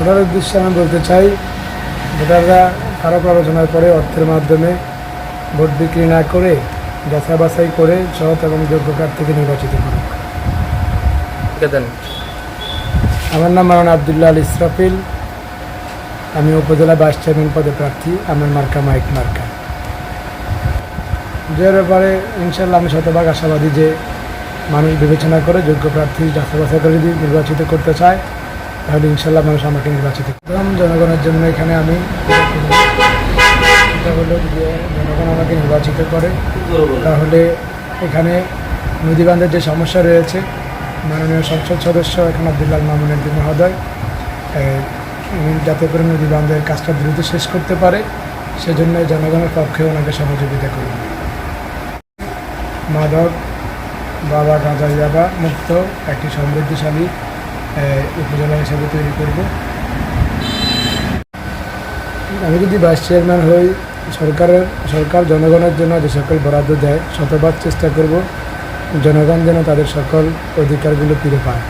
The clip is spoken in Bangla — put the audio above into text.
ভোটার উদ্দেশ্যে আমি বলতে চাই ভোটাররা খারাপ আলোচনার পরে অর্থের মাধ্যমে ভোট বিক্রি না করে যাচাই বাছাই করে সৎ এবং যোগ্য প্রার্থীকে নির্বাচিত করুক। আমার নাম মারান আবদুল্লাহ আল ইসরাফিল। আমি উপজেলা ভাইস চেয়ারম্যান পদে প্রার্থী। আমার মার্কা মাইক মার্কা। যে ব্যাপারে ইনশাল্লাহ আমি শতভাগ আশাবাদী যে মানুষ বিবেচনা করে যোগ্য প্রার্থী যাচাই বাছাই করে যদি নির্বাচিত করতে চায় তাহলে ইনশাল্লাহ মানুষ আমাকে নির্বাচিত করতাম জনগণের জন্য এখানে আমি এটা হলো যে জনগণ আমাকে নির্বাচিত করে। তাহলে এখানে নদীবান্ধের যে সমস্যা রয়েছে, মাননীয় সংসদ সদস্য এখন আবদুল্লাহ মামুন মহোদয় যাতে করে নদীবান্ধের কাজটা দ্রুত শেষ করতে পারে, সেজন্য জনগণের পক্ষে ওনাকে সহযোগিতা করুন। মাদক, বাবা গাঁজা, ইয়াবা মুক্ত, একটি সমৃদ্ধশালী উপজেলা হিসাবে তৈরি করব। আমি যদি ভাইস চেয়ারম্যান হই, সরকারের, সরকার জনগণের জন্য যে সকল বরাদ্দ দেয়, শতভাগ চেষ্টা করব, জনগণ যেন তাদের সকল অধিকারগুলো ফিরে পায়।